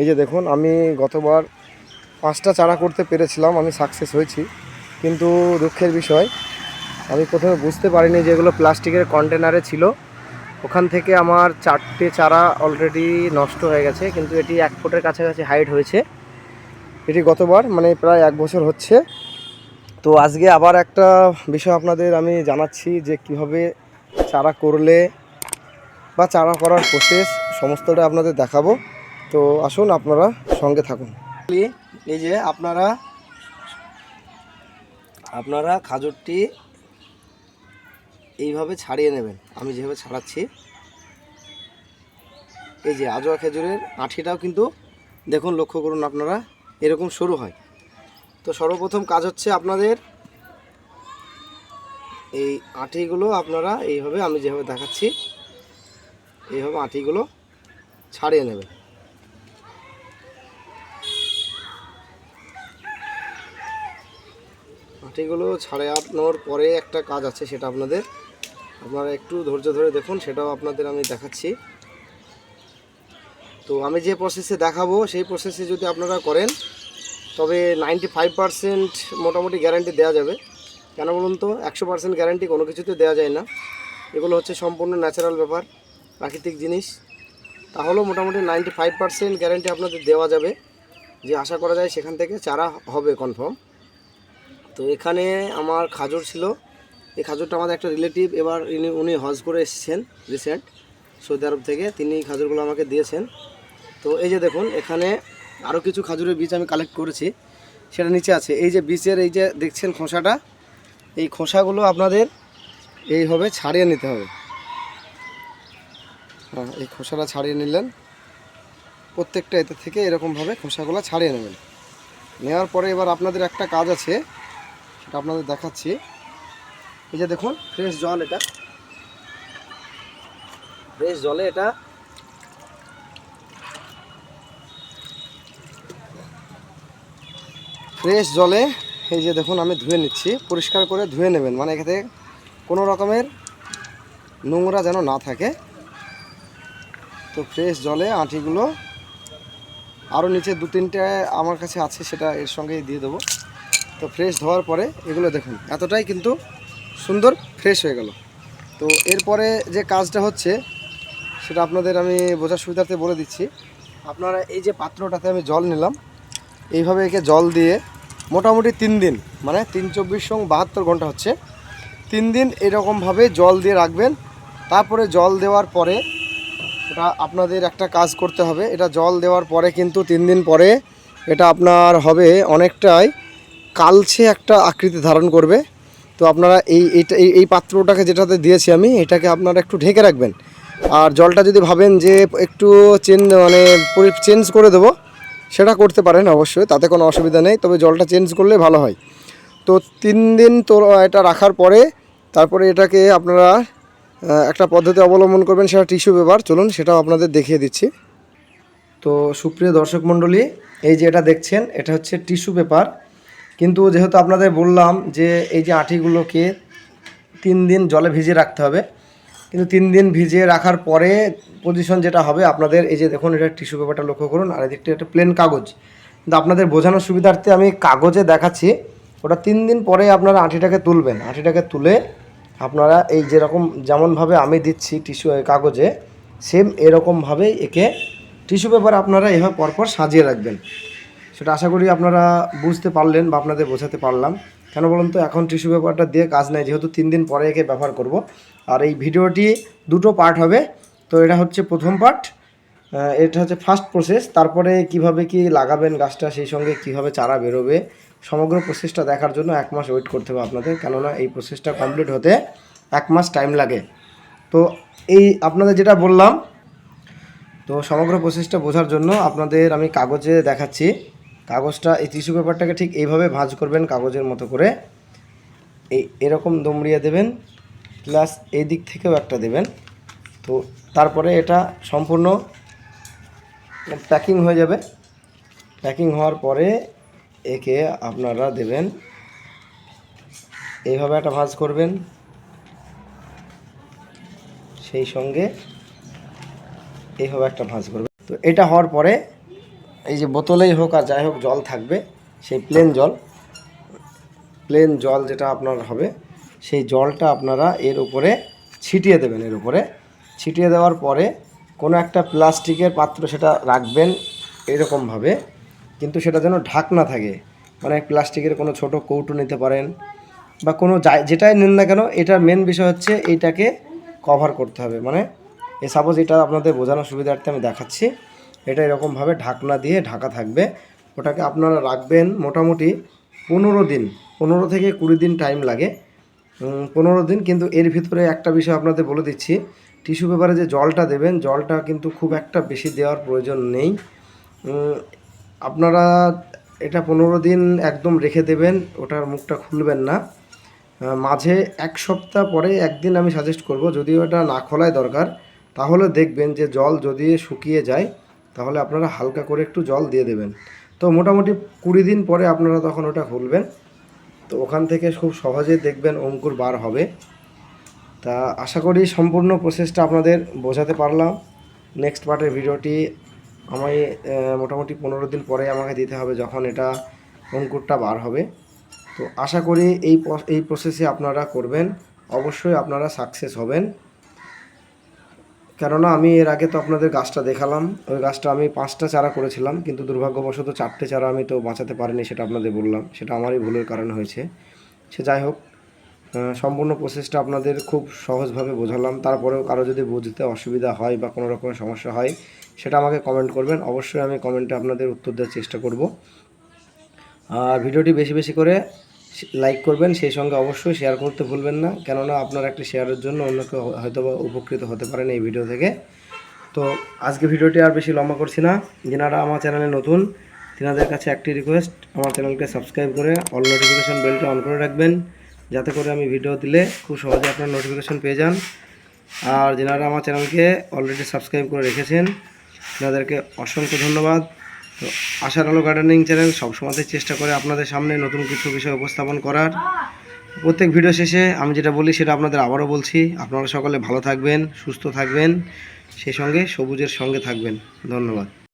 এই যে দেখুন, আমি গতবার পাঁচটা চারা করতে পেরেছিলাম, আমি সাকসেস হয়েছি। কিন্তু দুঃখের বিষয়, আমি প্রথমে বুঝতে পারিনি যে এগুলো প্লাস্টিকের কন্টেনারে ছিল। ওখান থেকে আমার চারটে চারা অলরেডি নষ্ট হয়ে গেছে, কিন্তু এটি এক ফুটের কাছাকাছি হাইট হয়েছে। এটি গতবার মানে প্রায় এক বছর হচ্ছে। তো আজকে আবার একটা বিষয় আপনাদের আমি জানাচ্ছি যে কীভাবে চারা করলে বা চারা করার প্রসেস সমস্তটা আপনাদের দেখাবো। তো আসুন আপনারা সঙ্গে থাকুন। এই যে আপনারা আপনারা খাজুরটি এইভাবে ছাড়িয়ে নেবেন। আমি যেভাবে ছাড়াচ্ছি, এই যে আজোয়া খেজুরের আঠিটাও কিন্তু দেখুন, লক্ষ্য করুন আপনারা, এরকম শুরু হয়। তো সর্বপ্রথম কাজ হচ্ছে আপনাদের এই আঠিগুলো আপনারা এইভাবে, আমি যেভাবে দেখাচ্ছি, এইভাবে আঠিগুলো ছাড়িয়ে নেবেন। আঠিগুলো ছাড়ানোর পরে একটা কাজ আছে, সেটা আপনাদের আপনারা একটু ধৈর্য ধরে দেখুন, সেটাও আপনাদের আমি দেখাচ্ছি। তো আমি যে প্রসেসে দেখাবো, সেই প্রসেসে যদি আপনারা করেন, তবে নাইনটি ফাইভ পারসেন্ট মোটামুটি গ্যারান্টি দেওয়া যাবে। কেন বলুন তো, একশো পার্সেন্ট গ্যারান্টি কোনো কিছুতে দেওয়া যায় না। এগুলো হচ্ছে সম্পূর্ণ ন্যাচারাল ব্যাপার, প্রাকৃতিক জিনিস। তাহলেও মোটামুটি নাইনটি ফাইভ পার্সেন্ট গ্যারান্টি আপনাদের দেওয়া যাবে, যে আশা করা যায় সেখান থেকে চারা হবে কনফার্ম তো এখানে আমার খাজুর ছিল। এই খাজুরটা আমাদের একটা রিলেটিভ এবার ইনি, উনি হজ করে এসেছেন রিসেন্ট সৌদি আরব থেকে। তিনি খাজুরগুলো আমাকে দিয়েছেন। তো এই যে দেখুন, এখানে আরও কিছু খাজুরের বীজ আমি কালেক্ট করেছি। সেটা নিচে আছে। এই যে বীজের, এই যে দেখছেন খোসাটা, এই খোসাগুলো আপনাদের এইভাবে ছাড়িয়ে নিতে হবে। হ্যাঁ এই খোসাটা ছাড়িয়ে নিলেন। প্রত্যেকটা এতে থেকে এরকমভাবে খোসাগুলো ছাড়িয়ে নেবেন। নেওয়ার পরে এবার আপনাদের একটা কাজ আছে। সেটা আপনাদের দেখাচ্ছি। এই যে দেখুন ফ্রেশ জল এটা। ফ্রেশ জলে এটা। ফ্রেশ জলে এই যে দেখুন, আমি ধুয়ে নিচ্ছি। পরিষ্কার করে ধুয়ে নেবেন। মানে এখানে কোনো রকমের নোংরা যেন না থাকে। তো ফ্রেশ জলে আঁটিগুলো আরও নিচে দু তিনটে আমার কাছে আছে, সেটা এর সঙ্গেই দিয়ে দেবো। তো ফ্রেশ ধোয়ার পরে এগুলো দেখুন, এতটাই কিন্তু সুন্দর ফ্রেশ হয়ে গেল। তো এরপরে যে কাজটা হচ্ছে, সেটা আপনাদের আমি বোঝার সুবিধার্থে বলে দিচ্ছি। আপনারা এই যে পাত্রটাতে আমি জল নিলাম, এইভাবে একে জল দিয়ে মোটামুটি তিন দিন মানে তিন চব্বিশ সঙ্গ বাহাত্তর ঘণ্টা হচ্ছে, তিন দিন এরকমভাবে জল দিয়ে রাখবেন। তারপরে জল দেওয়ার পরে এটা আপনাদের একটা কাজ করতে হবে। এটা জল দেওয়ার পরে কিন্তু তিন দিন পরে এটা আপনার হবে অনেকটাই কালছে একটা আকৃতি ধারণ করবে। তো আপনারা এই এইটা এই এই পাত্রটাকে যেটাতে দিয়েছি আমি, এটাকে আপনারা একটু ঢেকে রাখবেন। আর জলটা যদি ভাবেন যে একটু চেঞ্জ মানে চেঞ্জ করে দেবো, সেটা করতে পারেন অবশ্যই, তাতে কোনো অসুবিধা নেই, তবে জলটা চেঞ্জ করলে ভালো হয়। তো তিন দিন তো এটা রাখার পরে, তারপরে এটাকে আপনারা একটা পদ্ধতি অবলম্বন করবেন, সেটা টিস্যু পেপার, চলুন সেটাও আপনাদের দেখিয়ে দিচ্ছি। তো সুপ্রিয় দর্শক মণ্ডলী, এই যে এটা দেখছেন, এটা হচ্ছে টিস্যু পেপার। কিন্তু যেহেতু আপনাদের বললাম যে এই যে আঁটিগুলোকে তিন দিন জলে ভিজিয়ে রাখতে হবে, কিন্তু তিন দিন ভিজিয়ে রাখার পরে পজিশন যেটা হবে আপনাদের, এই যে দেখুন, এটা টিস্যু পেপারটা লক্ষ্য করুন, আর এদিকটা একটা প্লেন কাগজ। কিন্তু আপনাদের বোঝানোর সুবিধার্থে আমি কাগজে দেখাচ্ছি, ওটা তিন দিন পরে আপনারা আঁটিটাকে তুলবেন। আঁটিটাকে তুলে আপনারা এই যেরকম যেমনভাবে আমি দিচ্ছি টিস্যু কাগজে সেম এরকমভাবেই একে টিস্যু পেপার আপনারা এভাবে পরপর সাজিয়ে রাখবেন। সেটা আশা করি আপনারা বুঝতে পারলেন বা আপনাদের বোঝাতে পারলাম। কেন বলুন তো, এখন টিস্যু পেপারটা দিয়ে কাজ নেই, যেহেতু তিন দিন পরে একে ব্যবহার করব। আর এই ভিডিওটি দুটো পার্ট হবে। তো এটা হচ্ছে প্রথম পার্ট এটা হচ্ছে ফার্স্ট প্রসেস তারপরে কীভাবে কি লাগাবেন গাছটা, সেই সঙ্গে কীভাবে চারা বেরোবে, সমগ্র প্রসেসটা দেখার জন্য এক মাস ওয়েট করতে হবে আপনাদের। কেননা এই প্রসেসটা কমপ্লিট হতে এক মাস টাইম লাগে। তো এই আপনাদের যেটা বললাম, তো সমগ্র প্রসেসটা বোঝার জন্য আপনাদের আমি কাগজে দেখাচ্ছি। কাগজটা, এই টিস্যু পেপারটাকে ঠিক এইভাবে ভাঁজ করবেন কাগজের মতো করে। এই এরকম দমড়িয়ে দেবেন প্লাস এই দিক থেকেও একটা দেবেন। তো তারপরে এটা সম্পূর্ণ প্যাকিং হয়ে যাবে। প্যাকিং হওয়ার পরে একে আপনারা দেবেন, এইভাবে একটা ভাঁজ করবেন। সেই সঙ্গে এইভাবে একটা ভাঁজ করবেন। তো এটা হওয়ার পরে এই যে বোতলেই হোক আর যাই হোক, জল থাকবে। সেই প্লেন জল। প্লেন জল যেটা আপনার হবে, সেই জলটা আপনারা এর উপরে ছিটিয়ে দেবেন, এর উপরে। ছিটিয়ে দেওয়ার পরে কোনো একটা প্লাস্টিকের পাত্র সেটা রাখবেন এরকমভাবে, কিন্তু সেটা যেন ঢাকনা থাকে। মানে প্লাস্টিকের কোনো ছোট কৌটো নিতে পারেন বা কোনো যেটাই নেন না কেন, এটার মেন বিষয় হচ্ছে এইটাকে কভার করতে হবে। মানে এ সাপোজ এটা আপনাদের বোঝানোর সুবিধার্থে আমি দেখাচ্ছি। এটা এরকমভাবে ঢাকনা দিয়ে ঢাকা থাকবে। ওটাকে আপনারা রাখবেন মোটামুটি পনেরো দিন, পনেরো থেকে কুড়ি দিন টাইম লাগে। পনেরো দিন কিন্তু এর ভিতরে একটা বিষয় আপনাদের বলে দিচ্ছি টিস্যু পেপারে যে জলটা দেবেন, জলটা কিন্তু খুব একটা বেশি দেওয়ার প্রয়োজন নেই। আপনারা এটা পনেরো দিন একদম রেখে দেবেন, ওটার মুখটা খুলবেন না। মাঝে এক সপ্তাহ পরে একদিন আমি সাজেস্ট করব, যদিও এটা না খোলাই দরকার, তাহলে দেখবেন যে জল যদি শুকিয়ে যায় তাহলে আপনারা হালকা করে একটু জল দিয়ে দেবেন। তো মোটামুটি কুড়ি দিন পরে আপনারা তখন ওটা খুলবেন। তো ওখান থেকে খুব সহজে দেখবেন অঙ্কুর বার হবে। তা আশা করি সম্পূর্ণ প্রসেসটা আপনাদের বোঝাতে পারলাম। নেক্সট পার্টের ভিডিওটি আমায় মোটামুটি পনেরো দিন পরে আমাকে দিতে হবে যখন এটা অঙ্কুরটা বার হবে। তো আশা করি এই এই প্রসেসে আপনারা করবেন। অবশ্যই আপনারা সাকসেস হবেন। কেননা আমি এর আগে তো আপনাদের গাছটা দেখালাম। ওই গাছটা আমি পাঁচটা চারা করেছিলাম, কিন্তু দুর্ভাগ্যবশত চারটে চারা আমি তো বাঁচাতে পারিনি সেটা আপনাদের বললাম। সেটা আমারই ভুলের কারণে হয়েছে। সে যাই হোক সম্পূর্ণ প্রসেসটা আপনাদের খুব সহজভাবে বোঝালাম। তারপরেও কারও যদি বুঝতে অসুবিধা হয় বা কোনো রকমের সমস্যা হয়, সেটা আমাকে কমেন্ট করবেন। অবশ্যই আমি কমেন্টে আপনাদের উত্তর দেওয়ার চেষ্টা করব। আর ভিডিওটি বেশি বেশি করে লাইক করবেন, সেই সঙ্গে অবশ্যই শেয়ার করতে ভুলবেন না। কেননা আপনার একটি শেয়ারের জন্য অন্য কেউ হয়তো উপকৃত হতে পারেন এই ভিডিও থেকে। তো আজকে ভিডিওটি আর বেশি লম্বা করছি না। যেনারা আমার চ্যানেলে নতুন, তেনাদের কাছে একটি রিকোয়েস্ট আমার চ্যানেলকে সাবস্ক্রাইব করে অল নোটিফিকেশান বেলটা অন করে রাখবেন। যাতে করে আমি ভিডিও দিলে খুব সহজে আপনার নোটিফিকেশান পেয়ে যান। আর যেনারা আমার চ্যানেলকে অলরেডি সাবস্ক্রাইব করে রেখেছেন তেনাদেরকে অসংখ্য ধন্যবাদ। তো আশার আলো গার্ডেনিং চ্যানেল সবসময়তে চেষ্টা করে আপনাদের সামনে নতুন কিছু বিষয় উপস্থাপন করার। প্রত্যেক ভিডিও শেষে আমি যেটা বলি, সেটা আপনাদের আবারও বলছি। আপনারা সকলে ভালো থাকবেন, সুস্থ থাকবেন, সেই সঙ্গে সবুজের সঙ্গে থাকবেন। ধন্যবাদ।